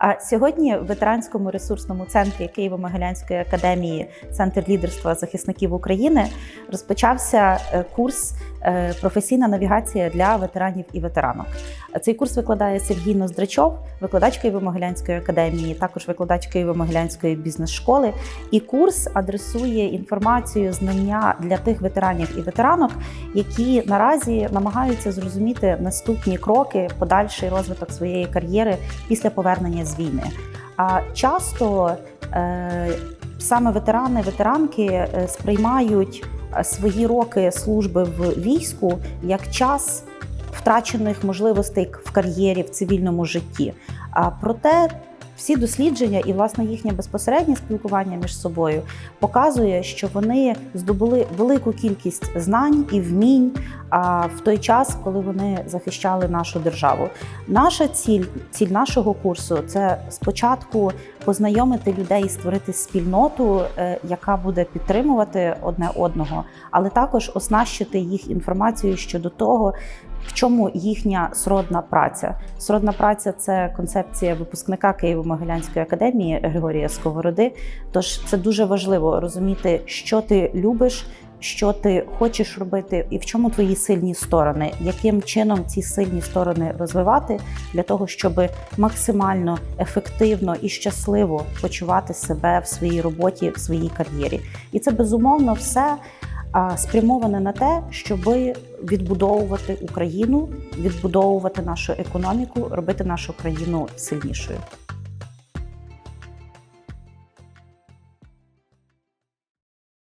А сьогодні в ветеранському ресурсному центрі Києво-Могилянської академії Центр лідерства захисників України розпочався е, курс професійна навігація для ветеранів і ветеранок. Цей курс викладає Сергій Ноздрачов, викладач Києво-Могилянської академії, також викладач Києво-Могилянської бізнес-школи. І курс адресує інформацію, знання для тих ветеранів і ветеранок, які наразі намагаються зрозуміти наступні кроки, подальший розвиток своєї кар'єри після повернення з війни. А часто е, саме ветерани, ветеранки е, сприймають е, свої роки служби в війську як час втрачених можливостей в кар'єрі в цивільному житті. А проте всі дослідження і власне їхнє безпосереднє спілкування між собою показує, що вони здобули велику кількість знань і вмінь а, в той час, коли вони захищали нашу державу. Наша ціль, ціль нашого курсу це спочатку познайомити людей, створити спільноту, е, яка буде підтримувати одне одного, але також оснащити їх інформацією щодо того, в чому їхня сродна праця. Сродна праця це концепція випускника Києво-Могилянської академії Григорія Сковороди. Тож це дуже важливо розуміти, що ти любиш. Що ти хочеш робити, і в чому твої сильні сторони, яким чином ці сильні сторони розвивати для того, щоб максимально ефективно і щасливо почувати себе в своїй роботі, в своїй кар'єрі, і це безумовно все спрямоване на те, щоб відбудовувати Україну, відбудовувати нашу економіку, робити нашу країну сильнішою.